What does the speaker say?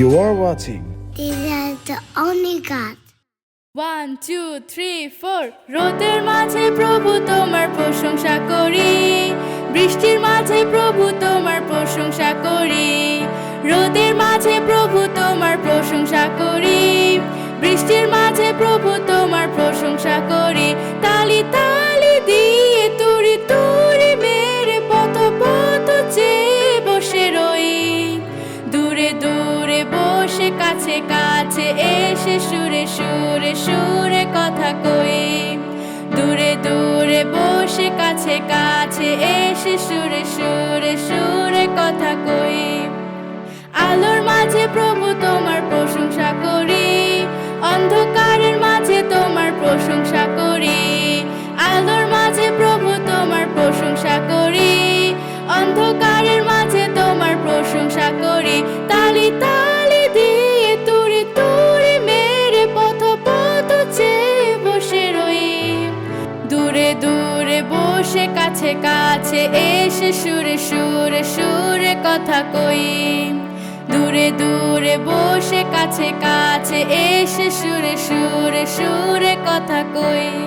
You are watching. These are the only God. One two three four রোদের মাঝে প্রভু তোমার প্রশংসা করি। বৃষ্টির মাঝে প্রভু তোমার প্রশংসা করি। রোদের মাঝে প্রভু তোমার প্রশংসা করি। বৃষ্টির মাঝে প্রভু তোমার প্রশংসা করি। তালি তালি দিয়ে তুরি তুরি মেরে পথ পথ চেয়ে বসে রই। দূরে দূরে কাছে এসে সুরে সুরে সুরে কথা কই। দূরে দূরে বসে কাছে কাছে এসে সুরে সুরে সুরে কাছে কাছে এসে, সুরে সুরে সুরে কথা কই। দূরে দূরে বসে কাছে কাছে এসে, সুরে সুরে সুরে কথা কই।